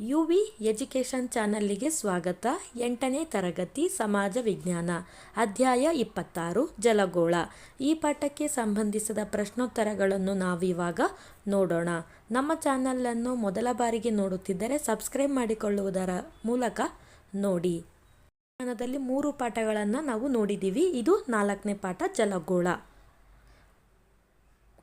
You V education ಚಾನಲ್ಲಿಗೆ ಸ್ವಾಗತ. ಎಂಟನೇ ತರಗತಿ ಸಮಾಜ ವಿಜ್ಞಾನ, ಅಧ್ಯಾಯ ಇಪ್ಪತ್ತಾರು, ಜಲಗೋಳ. ಈ ಪಾಠಕ್ಕೆ ಸಂಬಂಧಿಸಿದ ಪ್ರಶ್ನೋತ್ತರಗಳನ್ನು ನಾವಿವಾಗ ನೋಡೋಣ. ನಮ್ಮ ಚಾನಲನ್ನು ಮೊದಲ ಬಾರಿಗೆ ನೋಡುತ್ತಿದ್ದರೆ ಸಬ್ಸ್ಕ್ರೈಬ್ ಮಾಡಿಕೊಳ್ಳುವುದರ ಮೂಲಕ ನೋಡಿ. ವಿಜ್ಞಾನದಲ್ಲಿ ಮೂರು ಪಾಠಗಳನ್ನು ನಾವು ನೋಡಿದ್ದೀವಿ. ಇದು ನಾಲ್ಕನೇ ಪಾಠ, ಜಲಗೋಳ.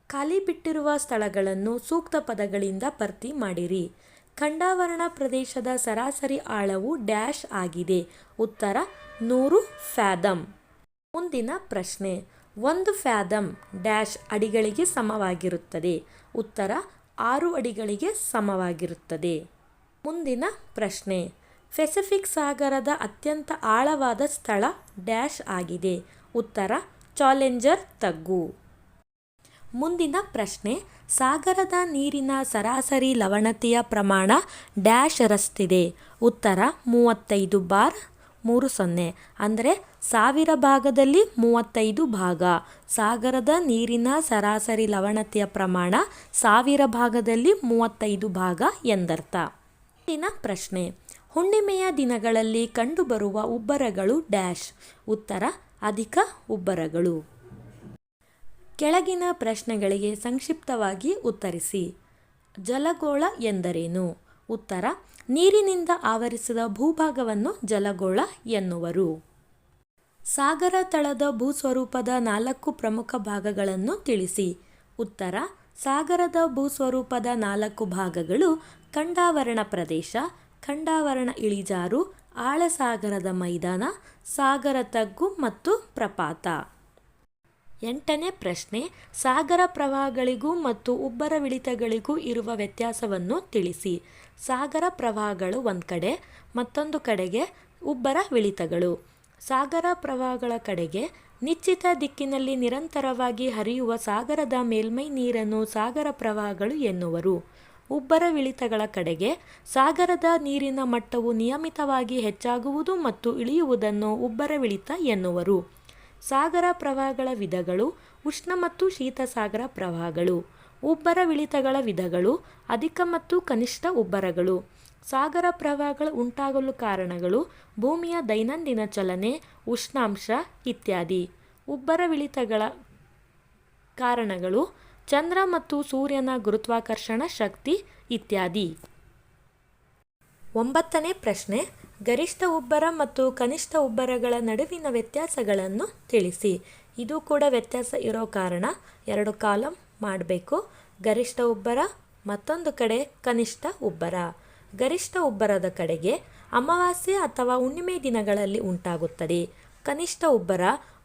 ಖಾಲಿ ಬಿಟ್ಟಿರುವ ಸ್ಥಳಗಳನ್ನು ಸೂಕ್ತ ಪದಗಳಿಂದ ಭರ್ತಿ ಮಾಡಿರಿ. ಖಂಡಾವರಣ ಪ್ರದೇಶದ ಸರಾಸರಿ ಆಳವು ಡ್ಯಾಶ್ ಆಗಿದೆ. ಉತ್ತರ, ನೂರು ಫ್ಯಾದಮ್. ಮುಂದಿನ ಪ್ರಶ್ನೆ, ಒಂದು ಫ್ಯಾದಮ್ ಡ್ಯಾಶ್ ಅಡಿಗಳಿಗೆ ಸಮವಾಗಿರುತ್ತದೆ. ಉತ್ತರ, ಆರು ಅಡಿಗಳಿಗೆ ಸಮವಾಗಿರುತ್ತದೆ. ಮುಂದಿನ ಪ್ರಶ್ನೆ, ಪೆಸಿಫಿಕ್ ಸಾಗರದ ಅತ್ಯಂತ ಆಳವಾದ ಸ್ಥಳ ಡ್ಯಾಶ್ ಆಗಿದೆ. ಉತ್ತರ, ಚಾಲೆಂಜರ್ ತಗ್ಗು. ಮುಂದಿನ ಪ್ರಶ್ನೆ, ಸಾಗರದ ನೀರಿನ ಸರಾಸರಿ ಲವಣತೆಯ ಪ್ರಮಾಣ ಡ್ಯಾಶ್ ರಷ್ಟಿದೆ ಉತ್ತರ, ಮೂವತ್ತೈದು ಬಾರ್ ಮೂರು ಸೊನ್ನೆ. ಅಂದರೆ ಸಾವಿರ ಭಾಗದಲ್ಲಿ ಮೂವತ್ತೈದು ಭಾಗ. ಸಾಗರದ ನೀರಿನ ಸರಾಸರಿ ಲವಣತೆಯ ಪ್ರಮಾಣ ಸಾವಿರ ಭಾಗದಲ್ಲಿ ಮೂವತ್ತೈದು ಭಾಗ ಎಂದರ್ಥ. ಮುಂದಿನ ಪ್ರಶ್ನೆ, ಹುಣ್ಣಿಮೆಯ ದಿನಗಳಲ್ಲಿ ಕಂಡುಬರುವ ಉಬ್ಬರಗಳು ಡ್ಯಾಶ್. ಉತ್ತರ, ಅಧಿಕ ಉಬ್ಬರಗಳು. ಕೆಳಗಿನ ಪ್ರಶ್ನೆಗಳಿಗೆ ಸಂಕ್ಷಿಪ್ತವಾಗಿ ಉತ್ತರಿಸಿ. ಜಲಗೋಳ ಎಂದರೇನು? ಉತ್ತರ, ನೀರಿನಿಂದ ಆವರಿಸಿದ ಭೂಭಾಗವನ್ನು ಜಲಗೋಳ ಎನ್ನುವರು. ಸಾಗರ ತಳದ ಭೂಸ್ವರೂಪದ ನಾಲ್ಕು ಪ್ರಮುಖ ಭಾಗಗಳನ್ನು ತಿಳಿಸಿ. ಉತ್ತರ, ಸಾಗರದ ಭೂಸ್ವರೂಪದ ನಾಲ್ಕು ಭಾಗಗಳು ಖಂಡಾವರಣ ಪ್ರದೇಶ ಖಂಡಾವರಣ ಇಳಿಜಾರು, ಆಳಸಾಗರದ ಮೈದಾನ, ಸಾಗರ ತಗ್ಗು ಮತ್ತು ಪ್ರಪಾತ. ಎಂಟನೇ ಪ್ರಶ್ನೆ, ಸಾಗರ ಪ್ರವಾಹಗಳಿಗೂ ಮತ್ತು ಉಬ್ಬರವಿಳಿತಗಳಿಗೂ ಇರುವ ವ್ಯತ್ಯಾಸವನ್ನು ತಿಳಿಸಿ. ಸಾಗರ ಪ್ರವಾಹಗಳು ಒಂದು ಕಡೆ, ಮತ್ತೊಂದು ಕಡೆಗೆ ಉಬ್ಬರವಿಳಿತಗಳು ಸಾಗರ ಪ್ರವಾಹಗಳ ಕಡೆಗೆ ನಿಶ್ಚಿತ ದಿಕ್ಕಿನಲ್ಲಿ ನಿರಂತರವಾಗಿ ಹರಿಯುವ ಸಾಗರದ ಮೇಲ್ಮೈ ನೀರನ್ನು ಸಾಗರ ಪ್ರವಾಹಗಳು ಎನ್ನುವರು. ಉಬ್ಬರವಿಳಿತಗಳ ಕಡೆಗೆ ಸಾಗರದ ನೀರಿನ ಮಟ್ಟವು ನಿಯಮಿತವಾಗಿ ಹೆಚ್ಚಾಗುವುದು ಮತ್ತು ಇಳಿಯುವುದನ್ನು ಉಬ್ಬರವಿಳಿತ ಎನ್ನುವರು. ಸಾಗರ ಪ್ರವಾಹಗಳ ವಿಧಗಳು, ಉಷ್ಣ ಮತ್ತು ಶೀತ ಸಾಗರ ಪ್ರವಾಹಗಳು, ಉಬ್ಬರ ವಿಳಿತಗಳ ವಿಧಗಳು, ಅಧಿಕ ಮತ್ತು ಕನಿಷ್ಠ ಉಬ್ಬರಗಳು. ಸಾಗರ ಪ್ರವಾಹಗಳು ಉಂಟಾಗಲು ಕಾರಣಗಳು ಭೂಮಿಯ ದೈನಂದಿನ ಚಲನೆ, ಉಷ್ಣಾಂಶ ಇತ್ಯಾದಿ. ಉಬ್ಬರ ವಿಳಿತಗಳ ಕಾರಣಗಳು ಚಂದ್ರ ಮತ್ತು ಸೂರ್ಯನ ಗುರುತ್ವಾಕರ್ಷಣ ಶಕ್ತಿ ಇತ್ಯಾದಿ. ಒಂಬತ್ತನೇ ಪ್ರಶ್ನೆ ಗರಿಷ್ಠ ಉಬ್ಬರ ಮತ್ತು ಕನಿಷ್ಠ ಉಬ್ಬರಗಳ ನಡುವಿನ ವ್ಯತ್ಯಾಸಗಳನ್ನು ತಿಳಿಸಿ. ಇದು ಕೂಡ ವ್ಯತ್ಯಾಸ ಇರೋ ಕಾರಣ ಎರಡು ಕಾಲಂ ಮಾಡಬೇಕು. ಗರಿಷ್ಠ ಉಬ್ಬರ ಮತ್ತೊಂದು ಕಡೆ ಕನಿಷ್ಠ ಉಬ್ಬರ ಗರಿಷ್ಠ ಉಬ್ಬರದ ಕಡೆಗೆ ಅಮಾವಾಸ್ಯೆ ಅಥವಾ ಹುಣ್ಣಿಮೆ ದಿನಗಳಲ್ಲಿ ಉಂಟಾಗುತ್ತದೆ. ಕನಿಷ್ಠ ಉಬ್ಬರ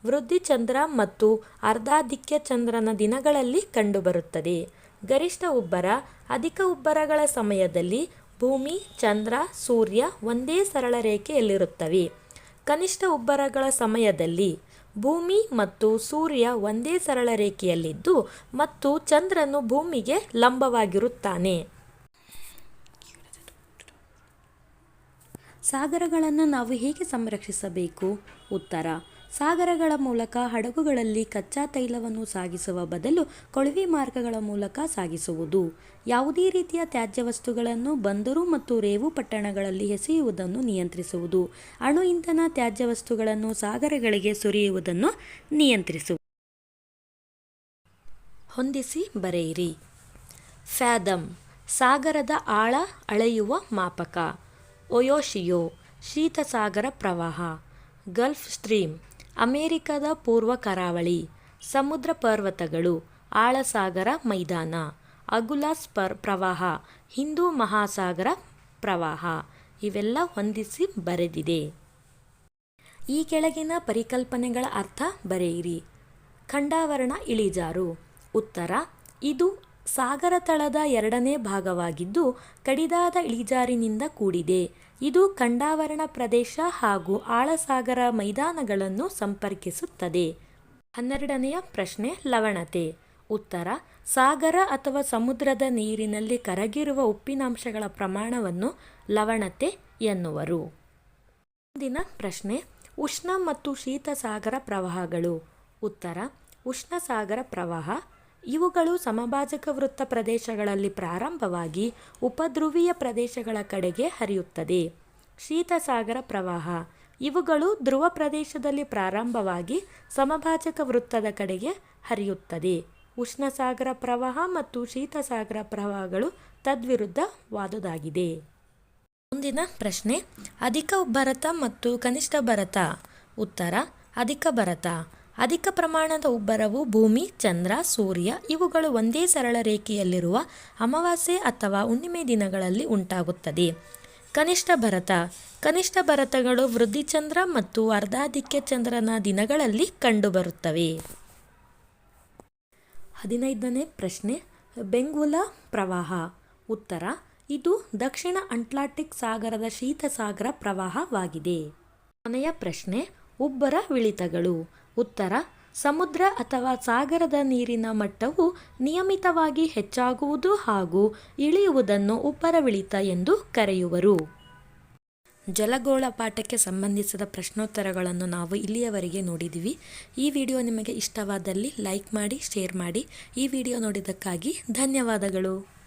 ವೃದ್ಧಿ ಚಂದ್ರ ಮತ್ತು ಅರ್ಧಾಧಿಕ್ಯ ಚಂದ್ರನ ದಿನಗಳಲ್ಲಿ ಕಂಡುಬರುತ್ತದೆ. ಗರಿಷ್ಠ ಉಬ್ಬರ ಅಧಿಕ ಉಬ್ಬರಗಳ ಸಮಯದಲ್ಲಿ ಭೂಮಿ, ಚಂದ್ರ, ಸೂರ್ಯ ಒಂದೇ ಸರಳ ರೇಖೆಯಲ್ಲಿರುತ್ತವೆ. ಕನಿಷ್ಠ ಉಬ್ಬರಗಳ ಸಮಯದಲ್ಲಿ ಭೂಮಿ ಮತ್ತು ಸೂರ್ಯ ಒಂದೇ ಸರಳ ರೇಖೆಯಲ್ಲಿದ್ದು ಮತ್ತು ಚಂದ್ರನು ಭೂಮಿಗೆ ಲಂಬವಾಗಿರುತ್ತಾನೆ. ಸಾಗರಗಳನ್ನು ನಾವು ಹೇಗೆ ಸಂರಕ್ಷಿಸಬೇಕು? ಉತ್ತರ ಸಾಗರಗಳ ಮೂಲಕ ಹಡಗುಗಳಲ್ಲಿ ಕಚ್ಚಾ ತೈಲವನ್ನು ಸಾಗಿಸುವ ಬದಲು ಕೊಳವೆ ಮಾರ್ಗಗಳ ಮೂಲಕ ಸಾಗಿಸುವುದು. ಯಾವುದೇ ರೀತಿಯ ತ್ಯಾಜ್ಯ ವಸ್ತುಗಳನ್ನು, ಬಂದರು ಮತ್ತು ರೇವು ಪಟ್ಟಣಗಳಲ್ಲಿ ಎಸೆಯುವುದನ್ನು ನಿಯಂತ್ರಿಸುವುದು. ಅಣು ಇಂಧನ ತ್ಯಾಜ್ಯ ವಸ್ತುಗಳನ್ನು ಸಾಗರಗಳಿಗೆ ಸುರಿಯುವುದನ್ನು ನಿಯಂತ್ರಿಸುವ ಹೊಂದಿಸಿ ಬರೆಯಿರಿ. ಫ್ಯಾದಮ್, ಸಾಗರದ ಆಳ ಅಳೆಯುವ ಮಾಪಕ. ಒಯೋಶಿಯೋ, ಶೀತಸಾಗರ ಪ್ರವಾಹ. Gulf Stream. ಅಮೆರಿಕದ ಪೂರ್ವ ಕರಾವಳಿ, ಸಮುದ್ರ ಪರ್ವತಗಳು, ಆಳಸಾಗರ ಮೈದಾನ, ಅಗುಲಾಸ್ ಪರ್, ಪ್ರವಾಹ, ಹಿಂದೂ ಮಹಾಸಾಗರ ಪ್ರವಾಹ ಇವೆಲ್ಲ ಹೊಂದಿಸಿ ಬರೆದಿದೆ. ಈ ಕೆಳಗಿನ ಪರಿಕಲ್ಪನೆಗಳ ಅರ್ಥ ಬರೆಯಿರಿ. ಖಂಡಾವರಣ ಇಳಿಜಾರು. ಉತ್ತರ, ಇದು ಸಾಗರ ತಳದ ಎರಡನೇ ಭಾಗವಾಗಿದ್ದು, ಕಡಿದಾದ ಇಳಿಜಾರಿನಿಂದ ಕೂಡಿದೆ. ಇದು ಖಂಡಾವರಣ ಪ್ರದೇಶ ಹಾಗೂ ಆಳಸಾಗರ ಮೈದಾನಗಳನ್ನು ಸಂಪರ್ಕಿಸುತ್ತದೆ. ಹನ್ನೆರಡನೆಯ ಪ್ರಶ್ನೆ, ಲವಣತೆ. ಉತ್ತರ, ಸಾಗರ ಅಥವಾ ಸಮುದ್ರದ ನೀರಿನಲ್ಲಿ ಕರಗಿರುವ ಉಪ್ಪಿನಾಂಶಗಳ ಪ್ರಮಾಣವನ್ನು ಲವಣತೆ ಎನ್ನುವರು. ಮುಂದಿನ ಪ್ರಶ್ನೆ, ಉಷ್ಣ ಮತ್ತು ಶೀತ ಸಾಗರ ಪ್ರವಾಹಗಳು. ಉತ್ತರ, ಉಷ್ಣ ಸಾಗರ ಪ್ರವಾಹ ಇವುಗಳು ಸಮಭಾಜಕ ವೃತ್ತ ಪ್ರದೇಶಗಳಲ್ಲಿ ಪ್ರಾರಂಭವಾಗಿ ಉಪಧ್ರುವೀಯ ಪ್ರದೇಶಗಳ ಕಡೆಗೆ ಹರಿಯುತ್ತದೆ. ಶೀತಸಾಗರ ಪ್ರವಾಹ. ಇವುಗಳು ಧ್ರುವ ಪ್ರದೇಶದಲ್ಲಿ ಪ್ರಾರಂಭವಾಗಿ ಸಮಭಾಜಕ ವೃತ್ತದ ಕಡೆಗೆ ಹರಿಯುತ್ತದೆ. ಉಷ್ಣಸಾಗರ ಪ್ರವಾಹ ಮತ್ತು ಶೀತಸಾಗರ ಪ್ರವಾಹಗಳು ತದ್ವಿರುದ್ಧವಾದುದಾಗಿದೆ. ಮುಂದಿನ ಪ್ರಶ್ನೆ. ಅಧಿಕ ಭರತ ಮತ್ತು ಕನಿಷ್ಠ ಭರತ. ಉತ್ತರ. ಅಧಿಕ ಭರತ. ಅಧಿಕ ಪ್ರಮಾಣದ ಉಬ್ಬರವು ಭೂಮಿ, ಚಂದ್ರ, ಸೂರ್ಯ ಇವುಗಳು ಒಂದೇ ಸರಳ ರೇಖೆಯಲ್ಲಿರುವ ಅಮಾವಾಸ್ಯೆ ಅಥವಾ ಹುಣ್ಣಿಮೆ ದಿನಗಳಲ್ಲಿ ಉಂಟಾಗುತ್ತದೆ. ಕನಿಷ್ಠ ಭರತ. ಕನಿಷ್ಠ ಭರತಗಳು ವೃದ್ಧಿಚಂದ್ರ ಮತ್ತು ಅರ್ಧಾಧಿಕ್ಯ ಚಂದ್ರನ ದಿನಗಳಲ್ಲಿ ಕಂಡುಬರುತ್ತವೆ. ಹದಿನೈದನೇ ಪ್ರಶ್ನೆ. ಬೆಂಗುಲ ಪ್ರವಾಹ. ಉತ್ತರ. ಇದು ದಕ್ಷಿಣ ಅಟ್ಲಾಂಟಿಕ್ ಸಾಗರದ ಶೀತಸಾಗರ ಪ್ರವಾಹವಾಗಿದೆ. ಕೊನೆಯ ಪ್ರಶ್ನೆ. ಉಬ್ಬರ ಇಳಿತಗಳು ಉತ್ತರ, ಸಮುದ್ರ ಅಥವಾ ಸಾಗರದ ನೀರಿನ ಮಟ್ಟವು ನಿಯಮಿತವಾಗಿ ಹೆಚ್ಚಾಗುವುದು ಹಾಗೂ ಇಳಿಯುವುದನ್ನು ಉಪ್ಪರವಿಳಿತ ಎಂದು ಕರೆಯುವರು. ಜಲಗೋಳ ಪಾಠಕ್ಕೆ ಸಂಬಂಧಿಸಿದ ಪ್ರಶ್ನೋತ್ತರಗಳನ್ನು ನಾವು ಇಲ್ಲಿಯವರೆಗೆ ನೋಡಿದ್ದೀವಿ. ಈ ವಿಡಿಯೋ ನಿಮಗೆ ಇಷ್ಟವಾದಲ್ಲಿ ಲೈಕ್ ಮಾಡಿ, ಶೇರ್ ಮಾಡಿ. ಈ ವಿಡಿಯೋ ನೋಡಿದ್ದಕ್ಕಾಗಿ ಧನ್ಯವಾದಗಳು.